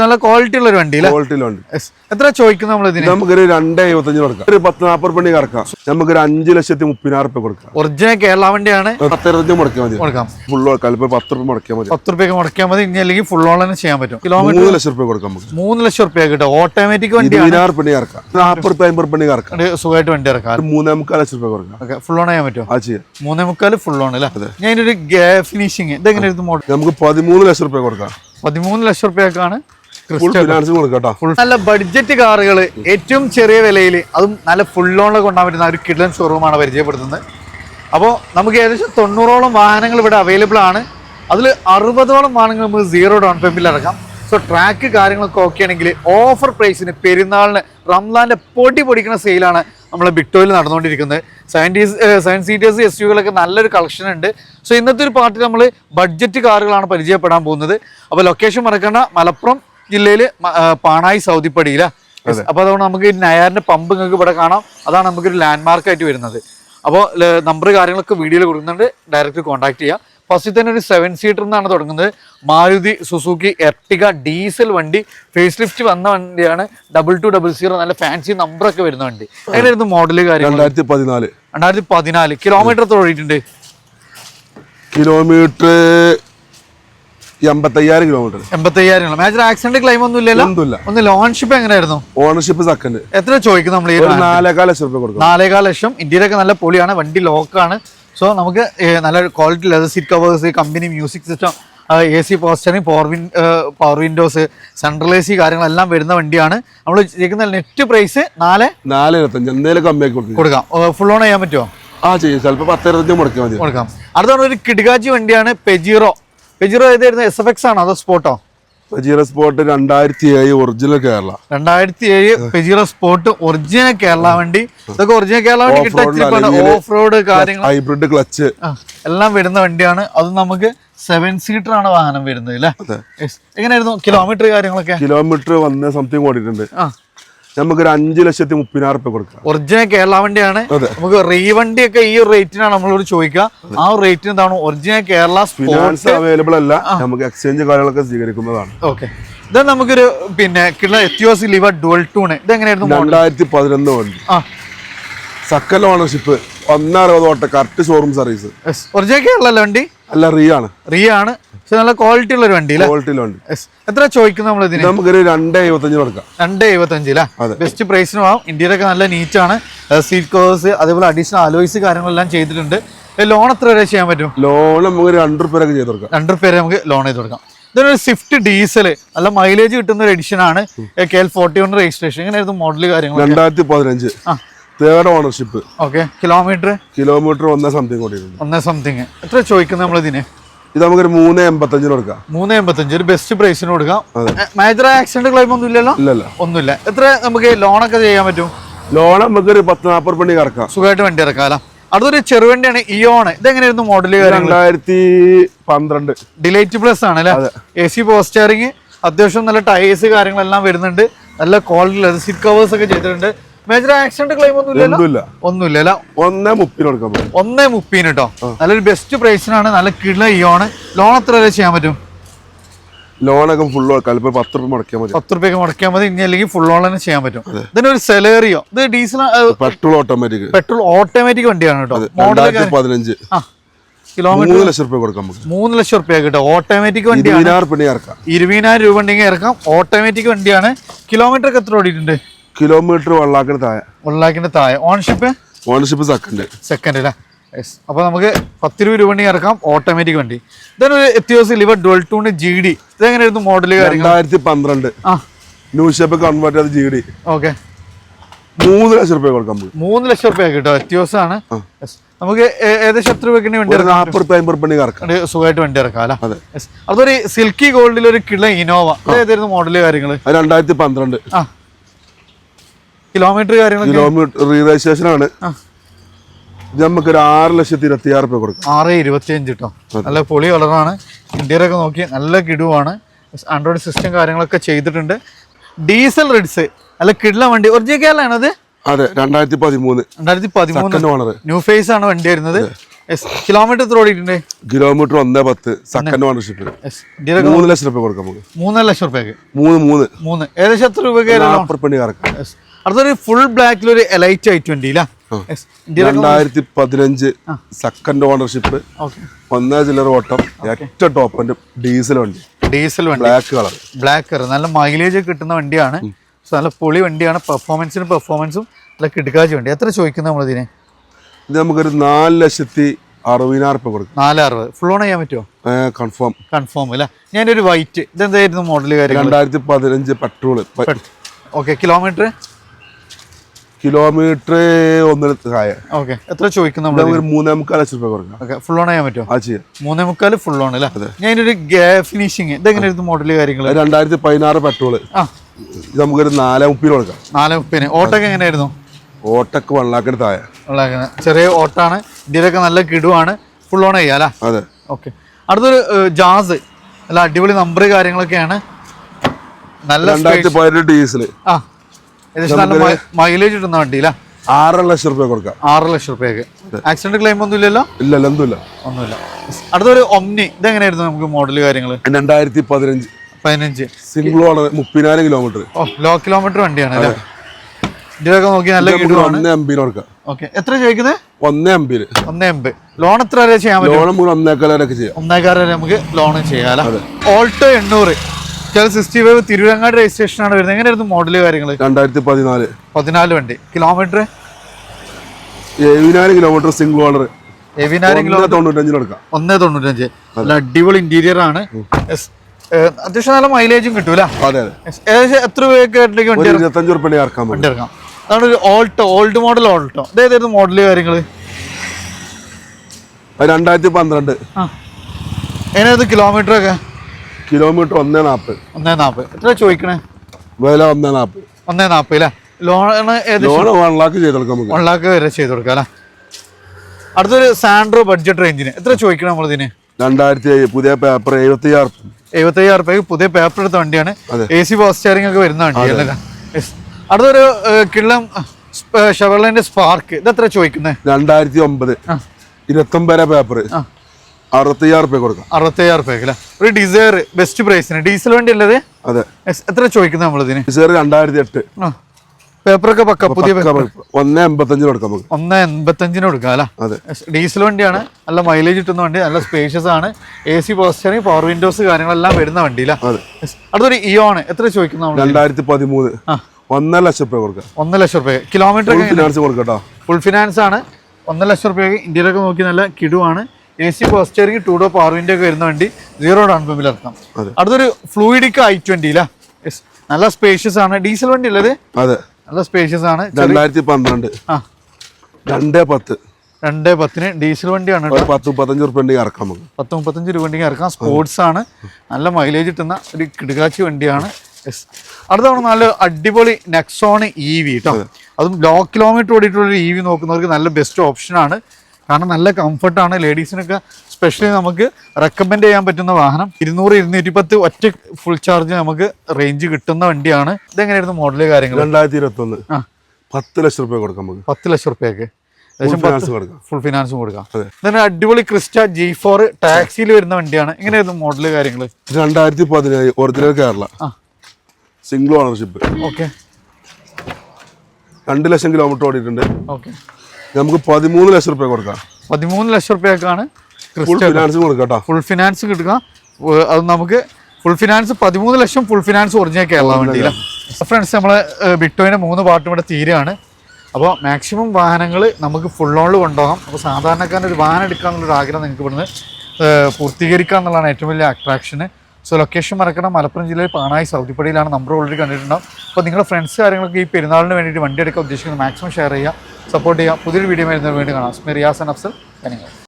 നല്ല ക്വാളിറ്റി ഉള്ള ഒരു വണ്ടി. ക്വാളിറ്റിയിലുണ്ട്. എത്ര ചോദിക്കുന്നു നമ്മൾ ഇതിന്? നമുക്കൊരു രണ്ട് എഴുപത്തഞ്ച് കൊടുക്കാം. ഒരു പത്ത് നാൽപ്പത് പണി കറക്കാം. നമുക്കൊരു അഞ്ച് ലക്ഷത്തി മുപ്പതിനായിരം റുപ്യ കൊടുക്കാം. ഒറിജിനൽ കേരള വണ്ടിയാണ്. പത്തിരുപത്തഞ്ച് മുടക്കിയാൽ മതി. കൊടുക്കാം. ഫുൾ കൊടുക്കാം ഇപ്പൊ പത്ത് റുപ്യ മുടക്കിയാൽ മതി. പത്ത് റുപ്യ മുടക്കിയാൽ മതി. ഇനി അല്ലെങ്കിൽ ഫുൾ ഓൺലൈൻ ചെയ്യാൻ പറ്റും. കിലോമീറ്റർ മൂന്ന് ലക്ഷം റുപ്യ കൊടുക്കാം നമുക്ക്. മൂന്ന് ലക്ഷം റുപ്യ കിട്ടും. ഓട്ടോമാറ്റിക് വണ്ടി ഇരുപതിനായിരം പണി കറക്കാം. നാൽപ്പത് റുപ്യ അമ്പത് പണി കറക്കാം. സുഖമായിട്ട് വണ്ടി ഇറക്കാം മൂന്നേ മുക്കാൽ ലക്ഷം റുപ്യ കൊടുക്കാം. ഫുൾ ഓൺ ചെയ്യാൻ പറ്റും ആ ചെയ്യാം. മൂന്നേ മുക്കാൽ ഫുൾ ഓൺ അല്ലേ? ഞാൻ ഒരു ഫിനിഷിങ് ഇതെങ്ങനെ നമുക്ക് പതിമൂന്ന് ലക്ഷം റുപ്യ കൊടുക്കാം. പതിമൂന്ന് ലക്ഷം റുപ്യക്കാണ് നല്ല ബഡ്ജറ്റ് കാറുകൾ ഏറ്റവും ചെറിയ വിലയിൽ അതും നല്ല ഫുൾ ലോണിൽ കൊണ്ടാൻ പറ്റുന്ന ഒരു കിഡ്ലൻ ഷോറൂമാണ് പരിചയപ്പെടുത്തുന്നത്. അപ്പോൾ നമുക്ക് ഏകദേശം തൊണ്ണൂറോളം വാഹനങ്ങൾ ഇവിടെ അവൈലബിൾ ആണ്. അതിൽ അറുപതോളം വാഹനങ്ങൾ നമുക്ക് സീറോ ഡൗൺ പേയ്മെന്റിൽ ഇറക്കാം. സോ ട്രാക്ക് കാര്യങ്ങളൊക്കെ ഓക്കെ ആണെങ്കിൽ ഓഫർ പ്രൈസിന് പെരുന്നാളിന് റംലാന്റെ പൊടി പൊടിക്കുന്ന സെയിലാണ് നമ്മൾ ബിക്ടോയിൽ നടന്നുകൊണ്ടിരിക്കുന്നത്. സെവന്റീസ് സെവൻ സീറ്റേഴ്സ് എസ് യുകളൊക്കെ നല്ലൊരു കളക്ഷൻ ഉണ്ട്. സോ ഇന്നത്തെ ഒരു പാർട്ടി നമ്മൾ ബഡ്ജറ്റ് കാറുകളാണ് പരിചയപ്പെടാൻ പോകുന്നത്. അപ്പോൾ ലൊക്കേഷൻ മറക്കേണ്ട. മലപ്പുറം ജില്ലയിൽ പാണായി സൗദിപ്പടിയില അപ്പൊ അതുകൊണ്ട് നമുക്ക് നയാറിന്റെ പമ്പ് നിങ്ങൾക്ക് ഇവിടെ കാണാം. അതാണ് നമുക്കൊരു ലാൻഡ് മാർക്ക് ആയിട്ട് വരുന്നത്. അപ്പോൾ നമ്പർ കാര്യങ്ങളൊക്കെ വീഡിയോയിൽ കൊടുക്കുന്നുണ്ട്. ഡയറക്റ്റ് കോൺടാക്ട് ചെയ്യുക ഫസ്റ്റ് തന്നെ ഒരു സെവൻ സീറ്റർ എന്നാണ് തുടങ്ങുന്നത്. മാരുതി സുസുക്കി എർട്ടിക ഡീസൽ വണ്ടി. ഫേസ് ലിഫ്റ്റ് വന്ന വണ്ടിയാണ്. ഡബിൾ ടു ഡബിൾ സീറോ നല്ല ഫാൻസി നമ്പറൊക്കെ വരുന്ന വണ്ടി. എങ്ങനെയായിരുന്നു മോഡൽ കാര്യങ്ങൾ രണ്ടായിരത്തി പതിനാല് രണ്ടായിരത്തി പതിനാല് കിലോമീറ്റർ എത്ര ഓടിയിട്ടുണ്ട്? കിലോമീറ്റർ എൺപത്തയ്യായിരം കിലോമീറ്റർ എൺപത്തയ്യായിരം മേജർ ആക്സിഡന്റ് ക്ലെയിം ഒന്നും ഇല്ലല്ലോ? ഒന്നുമില്ല. ഒന്ന് ലോൺഷിപ്പ് എങ്ങനെയായിരുന്നു? ഓണർഷിപ്പ് സെക്കൻഡ് എത്ര ചോദിക്കും നമ്മൾ ഈ നാലേകാൽ ലക്ഷം റുപ്യ കൊടുക്കും നാലേകാൽ ലക്ഷം. ഇന്ത്യയിലൊക്കെ നല്ല പൊളിയാണ്. വണ്ടി ലോക്കാണ് സോ നമുക്ക് നല്ല quality leather seat covers company music system A C power steering power win power windows central A C കാര്യങ്ങളെല്ലാം വരുന്ന വണ്ടിയാണ്. നമ്മൾ ചെയ്യുന്ന നെറ്റ് പ്രൈസ് നാല് നാല് ഇരുപത്തഞ്ച് കമ്മിയാക്കി കൊടുക്കും. കൊടുക്കാം. ഫുൾ ഓൺ ചെയ്യാൻ പറ്റുമോ ആ ചെയ്യും. ചിലപ്പോൾ പത്തിരുപത്തഞ്ച് മുടക്കിയാൽ മതി. കൊടുക്കാം. അടുത്താണ് ഒരു കിടുകാച്ചി വണ്ടിയാണ് പെജിറോ പെജിറോ ഏതായിരുന്നു? എസ് എഫ് എക്സ് ആണോ അതോ സ്പോട്ടോ ജീറോ സ്പോട്ട് രണ്ടായിരത്തി ഏഴ് ഒറിജിനൽ കേരള. രണ്ടായിരത്തി ഏഴ് പെജിറോ സ്പോട്ട് ഒറിജിനൽ കേരള വണ്ടി. ഇതൊക്കെ ഒറിജിനൽ കേരള വണ്ടി കിട്ടാൻ ഓഫ് റോഡ് കാര്യങ്ങൾ ഹൈബ്രിഡ് ക്ലച്ച് എല്ലാം വരുന്ന വണ്ടിയാണ്. അത് നമുക്ക് സെവൻ സീറ്റർ ആണ് വാഹനം വരുന്നത് അല്ലേ എങ്ങനെയായിരുന്നു? കിലോമീറ്റർ കാര്യങ്ങളൊക്കെ? കിലോമീറ്റർ വന്ന് സംതിങ് ഓടിയിട്ടുണ്ട്. നമുക്കൊരു അഞ്ച് ലക്ഷത്തി മുപ്പതിനായിരം റുപ്യ കൊടുക്കാം. ഒറിജിനൽ കേരള വണ്ടിയാണ്. നമുക്ക് റീ വണ്ടി ഒക്കെ ഈ റേറ്റിനാണ് നമ്മളോട് ചോദിക്കുക. ആ റേറ്റ് റേറ്റിന് എന്താണ് ഒറിജിനൽ കേരള ഫിനാൻസ് അവൈലബിൾ അല്ല. നമുക്ക് എക്സ്ചേഞ്ച് കാര്യങ്ങളൊക്കെ സ്വീകരിക്കുന്നതാണ്. ഓക്കെ ഇത് നമുക്കൊരു പിന്നെ എത്തിയോസ് ലിവർ ഡുവൽ ടൂണ് ഇത് എങ്ങനെയായിരുന്നു? രണ്ടായിരത്തി പതിനൊന്ന് വണ്ടി സക്കൽ ഓണർഷിപ്പ് ഒന്നറുപത് ഓട്ട correct showroom service original Kerala അല്ലേ വണ്ടി? അല്ല റിയ ആണ്. റിയ ആണ്. പക്ഷെ നല്ല ക്വാളിറ്റി ഉള്ള ഒരു വണ്ടി ക്വാളിറ്റി വണ്ടി. എത്ര ചോദിക്കുന്നു നമ്മൾ ഇതിന്? നമുക്കൊരു രണ്ട് എഴുപത്തഞ്ച് കൊടുക്കാം. രണ്ട് എഴുപത്തഞ്ച് ബെസ്റ്റ് പ്രൈസിനും ആവും. ഇന്ത്യയിലൊക്കെ നല്ല നീറ്റ് ആണ്. സീറ്റ് കവേഴ്സ് അതേപോലെ അഡീഷണൽ അലോയ്സ് കാര്യങ്ങളെല്ലാം ചെയ്തിട്ടുണ്ട്. ലോൺ എത്ര വരെ ചെയ്യാൻ പറ്റും? ലോൺ നമുക്ക് രണ്ട് റുപ്യൊക്കെ ചെയ്ത് കൊടുക്കാം. രണ്ട് റുപ്യ നമുക്ക് ലോൺ ചെയ്ത് കൊടുക്കാം. ഇതൊരു സ്വിഫ്റ്റ് ഡീസൽ നല്ല മൈലേജ് കിട്ടുന്ന ഒരു എഡിഷൻ ആണ്. K L forty one registration ഇങ്ങനെ മോഡൽ കാര്യങ്ങൾ രണ്ടായിരത്തി പതിനഞ്ച്. ആ. Third ownership okay. Kilometre kilometre ഒന്നേ സംതിങ് കൂടി ഒന്നേ സംതിങ് എത്ര ചോദിക്കുന്നത് നമ്മൾ ഇതിന്? ഇത് നമുക്കൊരു മൂന്ന് എൺപത്തഞ്ചിന് കൊടുക്കാം. മൂന്ന് എൺപത്തഞ്ച്. ഒരു ബെസ്റ്റ് പ്രൈസിന് കൊടുക്കാം. മേജർ ആക്സിഡന്റ് ക്ലെയിം ഒന്നും ഇല്ലല്ലോ? ഇല്ലല്ലോ ഒന്നുമില്ല. എത്ര നമുക്ക് ലോണൊക്കെ ചെയ്യാൻ പറ്റും? ലോൺ നമുക്ക് നമുക്കൊരു പത്ത് നാൽപ്പത് പണി ഇറക്കാം സുഖമായിട്ട് വണ്ടി ഇറക്കാം അടുത്തൊരു ചെറുവണ്ടിയാണ് ഇയോണ് ഇതെങ്ങനെയായിരുന്നു മോഡൽ രണ്ടായിരത്തി പന്ത്രണ്ട്. ഡിലൈറ്റ് പ്ലസ് ആണ് അല്ലേ? എ സി സ്റ്റിയറിംഗ് അത്യാവശ്യം നല്ല ടയേഴ്സ് കാര്യങ്ങളെല്ലാം വരുന്നുണ്ട്. നല്ല ക്വാളിറ്റി സീറ്റ് കവേഴ്സ് ഒക്കെ ചെയ്തിട്ടുണ്ട്. മേജർ ആക്സിഡന്റ് ക്ലെയിം ഒന്നുമില്ല. ഒന്നുമില്ല ഒന്നേ മുപ്പിന് കൊടുക്കാം ഒന്നേ മുപ്പീന് കേട്ടോ നല്ലൊരു ബെസ്റ്റ് പ്രൈസിനാണ് നല്ല കിടല ഇയോണ് ലോൺ എത്ര വരെ ചെയ്യാൻ പറ്റും? ലോണൊക്കെ ഫുൾ കൊടുക്കാം. ഇപ്പൊ പത്ത് റുപ്യ മുടക്കിയാൽ മതി. പത്ത് റുപ്യക്ക് മുടക്കിയാൽ മതി. ഇനി അല്ലെങ്കിൽ ഫുൾ ഓൺ തന്നെ ചെയ്യാൻ പറ്റും. ഇതിനൊരു സെലേറിയോ ഇത് diesel petrol automatic petrol automatic വണ്ടിയാണ് കേട്ടോ രണ്ടായിരത്തി പതിനഞ്ച് കിലോമീറ്റർ മൂന്ന് ലക്ഷം റുപ്യ കൊടുക്കാം മൂന്ന് ലക്ഷം റുപ്യ കിട്ടും. ഓട്ടോമാറ്റിക് വണ്ടിയാണ്. ഇരുപതിനായിരം രൂപ ഉണ്ടെങ്കിൽ ഇറക്കാം. ഓട്ടോമാറ്റിക് വണ്ടിയാണ്. കിലോമീറ്റർ ഒക്കെ എത്ര ഓടിയിട്ടുണ്ട്? കിലോമീറ്റർ വള്ളാക്കിന് താഴെ. വൺ താഴെ. ഓൺഷിപ്പ് ഓണർഷിപ്പ് സെക്കൻഡ് സെക്കൻഡ് അല്ലേ യെസ് അപ്പോൾ നമുക്ക് പത്തിരുപത് രൂപ വണ്ടി ഇറക്കാം. ഓട്ടോമാറ്റിക് വണ്ടി. ഇതൊരു Etios Liva dual tone G D ഇതെങ്ങനെയായിരുന്നു model രണ്ടായിരത്തി പന്ത്രണ്ട് ആ. ന്യൂ ഷേപ്പ് കൺവേർട്ട് ചെയ്ത് ജി ഡി ഓക്കെ മൂന്ന് ലക്ഷം രൂപ കൊടുക്കാം മൂന്ന് ലക്ഷം റുപ്യ കിട്ടോ. എത്തിയോസ് ആണ്. യെസ് നമുക്ക് ഏകദേശം എത്ര രൂപയ്ക്ക് വണ്ടി ഒരു നാൽപ്പത് റുപ്യ അമ്പത് റുപ്യ ഇറക്കാം. സുഖമായിട്ട് വണ്ടി ഇറക്കാം അല്ലേ? അതെ. അതൊരു സിൽക്കി ഗോൾഡിൽ ഒരു കിള ഇനോവ ഏതായിരുന്നു മോഡൽ കാര്യങ്ങൾ രണ്ടായിരത്തി പന്ത്രണ്ട് ആ. കിലോമീറ്റർ കാര്യങ്ങളൊക്കെ? കിലോമീറ്റർ രജിസ്ട്രേഷൻ ആണ് നമുക്ക് ഒരു ആറ് ലക്ഷത്തി ഇരുപത്തി ആറ് രൂപ കൊടുക്കാം. ആറ് ഇരുപത്തിയഞ്ച് കേട്ടോ നല്ല പൊളി കളറാണ്. ഇന്ത്യയിലൊക്കെ നോക്കി നല്ല കിടുവാണ്. ആൻഡ്രോയിഡ് സിസ്റ്റം കാര്യങ്ങളൊക്കെ ചെയ്തിട്ടുണ്ട്. ഡീസൽ റെഡ്സ് അല്ല കിടില വണ്ടി. ഒറിജിനൽ അത്? അതെ രണ്ടായിരത്തി പതിമൂന്ന്. രണ്ടായിരത്തി പതിമൂന്ന്. ന്യൂ ഫേസ് ആണ് വണ്ടി വരുന്നത്. കിലോമീറ്റർ എത്ര ഓടിയിട്ടുണ്ട്? കിലോമീറ്റർ ഒന്നേ പത്ത്. സെക്കൻഡ് ഓണർഷിപ്പ് മൂന്ന് ലക്ഷം രൂപ കൊടുക്കാം നമുക്ക്. മൂന്നര ലക്ഷം രൂപയ്ക്ക് മൂന്ന് മൂന്ന്. മൂന്ന്. ഏകദേശം എത്ര രൂപയ്ക്ക് കറക്കാം. യെസ് അടുത്തൊരു ഫുൾ ബ്ലാക്കിൽ ഒരു എലൈറ്റ് ഐ ട്വന്റി രണ്ടായിരത്തി പതിനഞ്ച് സെക്കൻഡ് ഓണർഷിപ്പ് ഒന്നേ ചില്ലറ ഓട്ടം ഏറ്റവും ടോപ്പിന്റെ ഡീസൽ വണ്ടി. ഡീസൽ വണ്ടി. ബ്ലാക്ക് കളർ ബ്ലാക്ക് കളർ നല്ല മൈലേജ് കിട്ടുന്ന വണ്ടിയാണ്. നല്ല പൊളി വണ്ടിയാണ്. പെർഫോമൻസിന് പെർഫോമൻസും നല്ല കിടക്കാച്ച് വണ്ടി. എത്ര ചോദിക്കുന്നത് നമ്മളിതിന് ഇത് നമുക്കൊരു നാല് ലക്ഷത്തി അറുപതിനായിരം രൂപ കൊടുക്കും. നാല് അറുപത് ഫുൾ ഓൺ ചെയ്യാൻ പറ്റുമോ കൺഫേം കൺഫേം അല്ല ഞാനൊരു വൈറ്റ് ഇതെന്തായിരുന്നു മോഡൽ കാര്യം രണ്ടായിരത്തി പതിനഞ്ച് പെട്രോൾ ഓക്കെ കിലോമീറ്റർ കിലോമീറ്റർ ഒന്നിന് താഴെ. ഓക്കെ എത്ര ചോദിക്കുന്നത് നമ്മൾ നമുക്കൊരു മൂന്നേ മുക്കാൽ ലക്ഷം രൂപ കൊടുക്കാം ഓക്കെ ഫുൾ ഓൺ ചെയ്യാൻ പറ്റുമോ? അത് ചെയ്യാം. മൂന്നേ മുക്കാൽ ഫുൾ ഓൺ അല്ലേ ഒരു ഫിനിഷിങ് ഇതെങ്ങനെയായിരുന്നു മോഡൽ കാര്യങ്ങൾ രണ്ടായിരത്തി പതിനാറ് പെട്രോൾ. ആ. ഇത് നമുക്കൊരു നാലേ മുപ്പതിന് കൊടുക്കാം. നാല് മുപ്പതിന്. ഓട്ടൊക്കെ എങ്ങനെയായിരുന്നു? ഓട്ടക്ക് വണ്ണാക്കിന് താഴെ. ഉള്ള ചെറിയ ഓട്ടാണ്. ഇതിലൊക്കെ നല്ല കിടുവാണ്. ഫുൾ ഓൺ ചെയ്യാം അല്ലേ? അതെ. ഓക്കെ അടുത്തൊരു ജാസ്. അല്ല അടിപൊളി നമ്പർ കാര്യങ്ങളൊക്കെയാണ്. നല്ല രണ്ടായിരത്തി പതിനെട്ട് ഡീസൽ. ആ. മൈലേജ് കിട്ടുന്ന വണ്ടിയില്ല ആറ് ലക്ഷം രൂപ കൊടുക്കാം. ആറ് ലക്ഷം റുപ്യക്ക്. ആക്സിഡന്റ് ക്ലെയിം ഒന്നും ഇല്ലല്ലോ ഇല്ല എന്തുമില്ല ഒന്നുമില്ല. അടുത്തൊരു ഒമ്നി ഇതെങ്ങനെയായിരുന്നു നമുക്ക് മോഡൽ കാര്യങ്ങൾ രണ്ടായിരത്തി പതിനഞ്ച്. പതിനഞ്ച്. സിംഗിൾ ഓണർ മുപ്പതിനായിരം കിലോമീറ്റർ ലോ കിലോമീറ്റർ വണ്ടിയാണ് അല്ലേ? ഇതിലൊക്കെ നോക്കി നല്ല ഒന്നേ എംപിന് കൊടുക്കാം. ഓക്കെ എത്ര ചോദിക്കുന്നത് ഒന്നേ എംപിന് ഒന്നേ എൺപത് ലോൺ എത്ര വരെ ചെയ്യാൻ പറ്റും? ലോൺ നമുക്ക് ഒന്നേക്കാലൊക്കെ ചെയ്യാം. ഒന്നേക്കാറ് വരെ നമുക്ക് ലോൺ ചെയ്യാം ഓൾട്ടോ എണ്ണൂറ്. ചില സിക്സ്റ്റി ഫൈവ് തിരുവരങ്ങാട് രജിസ്ട്രേഷൻ ആണ് വരുന്നത്. എങ്ങനെയായിരുന്നു മോഡൽ കാര്യങ്ങൾ രണ്ടായിരത്തി പതിനാല് പതിനാല് വണ്ടി. കിലോമീറ്റർ ഏഴിനായിരം കിലോമീറ്റർ സിംഗിൾ ഓണർ ഏഴിനായിരം കിലോമീറ്റർ ഒന്നേ തൊണ്ണൂറ്റഞ്ചിന് കൊടുക്കാം ഒന്നേ തൊണ്ണൂറ്റഞ്ച്. നല്ല അടിപൊളി ഇന്റീരിയർ ആണ്. അത്യാവശ്യം നല്ല മൈലേജും കിട്ടൂല ഏകദേശം എത്ര രൂപയൊക്കെ വണ്ടി ഇരുപത്തഞ്ച് റുപ്യ ഇറക്കാൻ പറ്റും. വണ്ടി ഇറക്കാം. അതാണ് ഒരു ഓൾട്ടോ ഓൾഡ് മോഡൽ ഓൾട്ടോ അതേതായിരുന്നു മോഡൽ കാര്യങ്ങൾ രണ്ടായിരത്തി പന്ത്രണ്ട് എങ്ങനെയായിരുന്നു കിലോമീറ്റർ ഒക്കെ? കിലോമീറ്റർ ഒന്നേ നാൽപ്പത്. ഒന്നേ നാൽപ്പത്. എത്ര ചോദിക്കണേ? വില ഒന്നേ നാൽപ്പത്. ഒന്നേ നാൽപ്പത് അല്ലേ? ലോണ് ലോൺ വൺ ലാക്ക് ചെയ്ത് കൊടുക്കാം നമുക്ക്. വൺ ലാക്ക് വരെ ചെയ്ത് കൊടുക്കാം അല്ലേ? അടുത്തൊരു സാൻഡ്രോ ബഡ്ജറ്റ് റേഞ്ചിന് എത്ര ചോദിക്കണം നമ്മളിതിന് രണ്ടായിരത്തി പുതിയ പേപ്പർ എഴുപത്തി ആറ് എഴുപത്തയ്യായിരം റുപ്യക്ക് പുതിയ പേപ്പർ എടുത്ത വണ്ടിയാണ്. എ സി ബോസ് സ്റ്റിയറിംഗ് ഒക്കെ വരുന്ന വണ്ടിയല്ലേ അടുത്തൊരു കിള്ളം ഷവർലൈന്റെ സ്പാർക്ക് ഇത് എത്ര ചോദിക്കുന്നത് രണ്ടായിരത്തി ഒമ്പത്. ഇരുപത്തൊമ്പത് പേപ്പർ. അറുപത്തയ്യായിരം റുപ്യ കൊടുക്കാം. അറുപത്തയ്യായിരം രൂപ ഒരു ഡിസയർ ബെസ്റ്റ് പ്രൈസിന് ഡീസൽ വണ്ടി അല്ലേ അതെ. എത്ര ചോദിക്കുന്നത് നമ്മളിതിന് സാർ രണ്ടായിരത്തി എട്ട് പേപ്പറൊക്കെ പക്ക പുതിയ ഒന്ന്. എൺപത്തഞ്ചിന് കൊടുക്കാം നമുക്ക്. ഒന്ന് എൺപത്തഞ്ചിന് കൊടുക്കാം അല്ലേ? അതെ. ഡീസൽ വണ്ടിയാണ്. നല്ല മൈലേജ് കിട്ടുന്ന വണ്ടി നല്ല സ്പേഷ്യസ് ആണ്. A C power steering power windows കാര്യങ്ങളെല്ലാം വരുന്ന വണ്ടിയില്ല അടുത്തൊരു ഇയോണ് എത്ര ചോദിക്കുന്ന രണ്ടായിരത്തി പതിമൂന്ന്. ഒന്നര ലക്ഷം രൂപ കൊടുക്കാം. ഒന്നര ലക്ഷം രൂപ കിലോമീറ്റർ ഫിനാൻസ് കൊടുക്കട്ടോ ഫുൾ ഫിനാൻസ് ആണ്. ഒന്നര ലക്ഷം രൂപയൊക്കെ ഇന്ത്യയിലൊക്കെ നോക്കി നല്ല കിടുവാണ്. A C power steering two door പാർവിന്റെ ഒക്കെ വരുന്ന വണ്ടി സീറോ ഡൗൺ പേയ്മെന്റ് ഇറക്കാം. അടുത്തൊരു ഫ്ലൂയിഡിക്ക് ഐ ട്വന്റി നല്ല സ്പേഷ്യസ് ആണ്. ഡീസൽ വണ്ടി അല്ലേ അതെ. നല്ല സ്പേഷ്യസ് ആണ്. രണ്ടായിരത്തി പന്ത്രണ്ട് ആ. രണ്ടേ പത്ത്. രണ്ട് പത്തിന് ഡീസൽ വണ്ടിയാണ് പത്ത് മുപ്പത്തഞ്ച് റുപ്യ ഉണ്ടെങ്കിൽ ഇറക്കാം നമുക്ക്. പത്ത് മുപ്പത്തഞ്ച് രൂപ വണ്ടി ഇറക്കാം. സ്പോർട്സ് ആണ്. നല്ല മൈലേജ് കിട്ടുന്ന ഒരു കിടുകാച്ചി വണ്ടിയാണ്. യെസ് അടുത്ത തവണ നല്ല അടിപൊളി നെക്സോൺ ഇ വി കേട്ടോ അതും. ലോ കിലോമീറ്റർ ഓടിയിട്ടുള്ള ഇ വി നോക്കുന്നവർക്ക് നല്ല ബെസ്റ്റ് ഓപ്ഷനാണ് കാരണം നല്ല കംഫർട്ടാണ് ലേഡീസിനൊക്കെ സ്പെഷ്യലി നമുക്ക് റെക്കമെൻഡ് ചെയ്യാൻ പറ്റുന്ന വാഹനം. ഇരുന്നൂറ് ഇരുന്നൂറ്റി പത്ത് ഒറ്റ ഫുൾ ചാർജ് നമുക്ക് റേഞ്ച് കിട്ടുന്ന വണ്ടിയാണ്. ഇതെങ്ങനെയായിരുന്നു മോഡൽ കാര്യങ്ങൾ രണ്ടായിരത്തി ഇരുപത്തി ഒന്ന് ആ. പത്ത് ലക്ഷം റുപ്യ കൊടുക്കാം നമുക്ക്. പത്ത് ലക്ഷം റുപ്യക്ക് ഫുൾ ഫിനാൻസ് കൊടുക്കാം. then അടിപൊളി ക്രിസ്റ്റ ജി ഫോർ ടാക്സിയിൽ വരുന്ന വണ്ടിയാണ്. എങ്ങനെയായിരുന്നു മോഡൽ കാര്യങ്ങൾ രണ്ടായിരത്തി പതിനേഴ് original Kerala. Single ownership okay രണ്ട് ലക്ഷം കിലോമീറ്റർ ഓടിയിട്ടുണ്ട്. ഓക്കെ നമുക്ക് പതിമൂന്ന് ലക്ഷം റുപ്യ കൊടുക്കാം. പതിമൂന്ന് ലക്ഷം റുപ്യക്കാണ് ഫുൾ ഫിനാൻസ് കൊടുക്കാം ഫുൾ ഫിനാൻസ് കിട്ടുക. അത് നമുക്ക് ഫുൾ ഫിനാൻസ് പതിമൂന്ന് ലക്ഷം ഫുൾ ഫിനാൻസ് ഒറിജിനൽ കേരള വണ്ടിയില്ല ഫ്രണ്ട്സ് നമ്മളെ ബിറ്റോയിന്റെ മൂന്ന് പാർട്ട് ഇവിടെ തീരുകയാണ്. അപ്പോൾ മാക്സിമം വാഹനങ്ങൾ നമുക്ക് ഫുൾ ഓണിൽ കൊണ്ടുപോകാം. അപ്പോൾ സാധാരണക്കാരന്റെ ഒരു വാഹനം എടുക്കാന്നുള്ളൊരു ആഗ്രഹം നിങ്ങൾക്ക് ഇവിടുന്ന് പൂർത്തീകരിക്കുക എന്നുള്ളതാണ് ഏറ്റവും വലിയ അട്രാക്ഷന് സോ ലൊക്കേഷൻ മറക്കണം മലപ്പുറം ജില്ലയിൽ പാണായി സൗദിപ്പടിയിലാണ് നമ്പർ ഓൾറെഡി കണ്ടിട്ടുണ്ടാവും. അപ്പോൾ നിങ്ങളുടെ ഫ്രണ്ട്സ് കാര്യങ്ങളൊക്കെ ഈ പെരുന്നാളിന് വേണ്ടിയിട്ട് വണ്ടി എടുക്കാൻ ഉദ്ദേശിക്കുന്നത് മാക്സിമം ഷെയർ ചെയ്യുക. സപ്പോർട്ട് ചെയ്യുക. പുതിയൊരു വീഡിയോ വരുന്നതിന് വേണ്ടി കാണാം. സ്മിറിയാസ് അഫ്സൽ കനിങ്ങൾ